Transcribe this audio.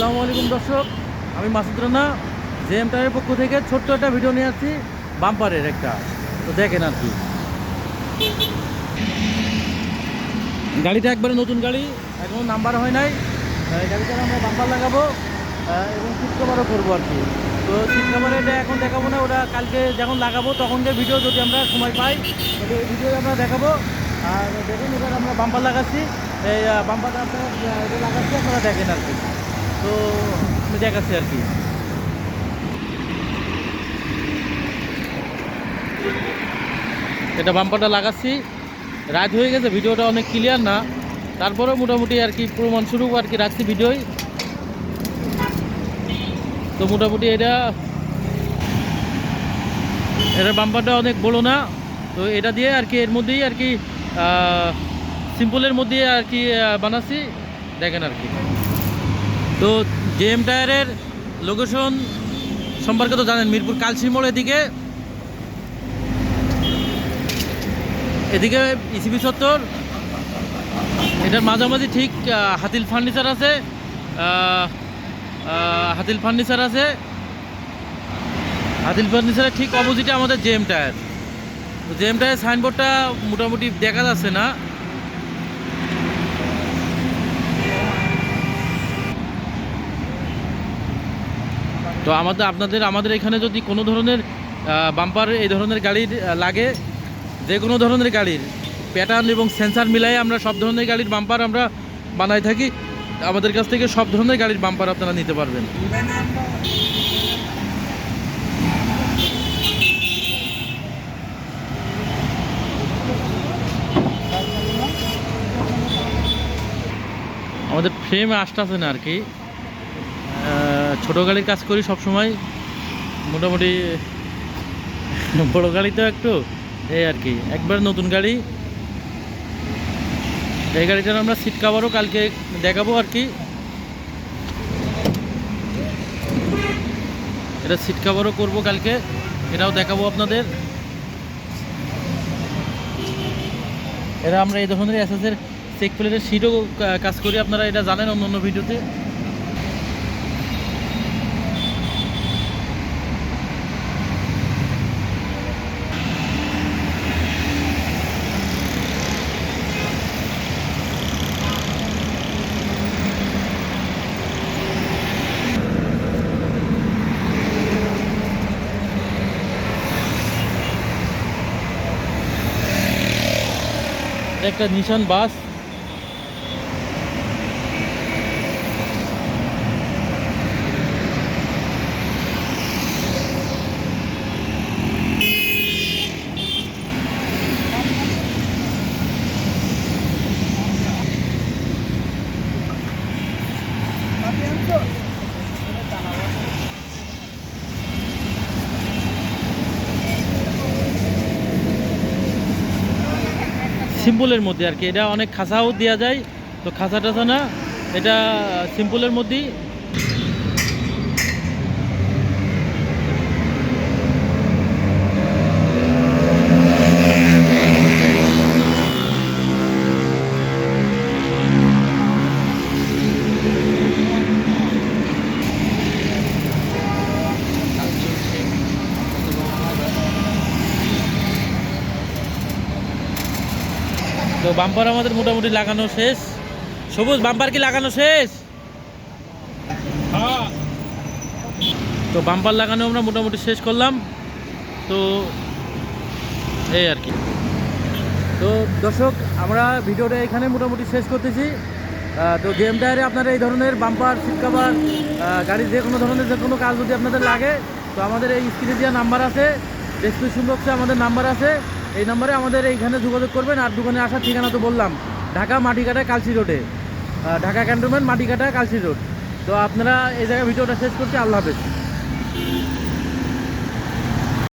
আসসালামু আলাইকুম দর্শক আমি মাসুদ রানা জেএম টাইমের পক্ষ থেকে ছোট্ট একটা ভিডিও নিয়ে আসছি বাম্পারের একটা। তো দেখেন আর কি। গাড়িটা একবারে নতুন গাড়ি এখনও নাম্বার হয় নাই। আহ, গাড়িটার আমরা বাম্পার লাগাবো এবং সিট কভারও করব আর কি। তো সিট কভার এটা এখন দেখাবো না ওটা কালকে যখন লাগাবো তখন যে ভিডিও যদি আমরা সময় পাই ওটা ওই ভিডিও আমরা দেখাবো। আর দেখুন এবার আমরা বাম্পার লাগাচ্ছি। এই বাম্পারটা এটা লাগাচ্ছি আপনারা দেখেন আর কি। তো আমি দেখাচ্ছি আর কি। এটা বাম্পারটা লাগাচ্ছি। রাত হয়ে গেছে, ভিডিওটা অনেক ক্লিয়ার না। তারপরেও মোটামুটি আর কি প্রমাণ শুরু আর কি রাখছি ভিডিওই। তো মোটামুটি এটা এটার বাম্পারটা অনেক বড় না। তো এটা দিয়ে আর কি এর মধ্যেই আর কি সিম্পলের মধ্যে আর কি বানাচ্ছি। দেখেন আর কি। তো জেএম টায়ারের লোকেশন সম্পর্কে তো জানেন, মিরপুর কালসি মোড় এদিকে। এদিকে ইসিবি চত্বর এটার মাঝামাঝি ঠিক হাতিল ফার্নিচার আছে হাতিল ফার্নিচার আছে। হাতিল ফার্নিচারের ঠিক অপোজিটে আমাদের জেএম টায়ার। জেএম টায়ার সাইনবোর্ডটা মোটামুটি দেখা যাচ্ছে না। তো আমাদের, আপনাদের, আমাদের এখানে যদি কোনো ধরনের বাম্পার এই ধরনের গাড়ির লাগে, যে কোনো ধরনের গাড়ির প্যাটার্ন এবং সেন্সার মিলাই আমরা সব ধরনের গাড়ির বাম্পার আমরা বানাই থাকি, আমাদের কাছ থেকে সব ধরনের গাড়ির বাম্পার আপনারা নিতে পারবেন। আমাদের ফ্রেমে আসতেছে না আর কি। ছোটো গাড়ির কাজ করি সব সময় মোটামুটি বড় গাড়ি তো একটু, এই আর কি। একবার নতুন গাড়ি। এই গাড়িটার আমরা সিট কাভারও কালকে দেখাবো আর কি। এটা সিট কাভারও করব কালকে, এটাও দেখাবো আপনাদের। এরা আমরা এই ধরনের এসএসের চেক প্লেটের সিটও কাজ করি, আপনারা এটা জানেন অন্য অন্য ভিডিওতে একটা নিশান বাস সিম্পলের মধ্যে আর কি। এটা অনেক খাসাও দেওয়া যায়। তো খাসা টাসা না, এটা সিম্পলের মধ্যেই তো বাম্পার আমাদের মোটামুটি লাগানো শেষ। সবুজ বাম্পার কি লাগানো শেষ? তো বাম্পার লাগানো আমরা মোটামুটি শেষ করলাম। তো এই আর কি। তো দর্শক আমরা ভিডিওটা এখানে মোটামুটি শেষ করতেছি। তো গেম টায়ারে আপনারা এই ধরনের বাম্পার সিট কাভার গাড়ির যে কোনো ধরনের যে কোনো কাজ যদি আপনাদের লাগে তো আমাদের এই স্ক্রিনে দেওয়া নাম্বার আছে। ডেসক্রিপশন বক্সে আমাদের নাম্বার আছে। এই নম্বরে আমাদের এইখানে যোগাযোগ করবেন, আর দোকানে আসার ঠিকানা তো বললাম, ঢাকা মাটিকাটা কালসি রোডে। Dhaka cantonment Matikata Kalsi road. তো আপনারা এই জায়গায় ভিডিওটা শেষ করছি, আল্লাহ হাফেজ।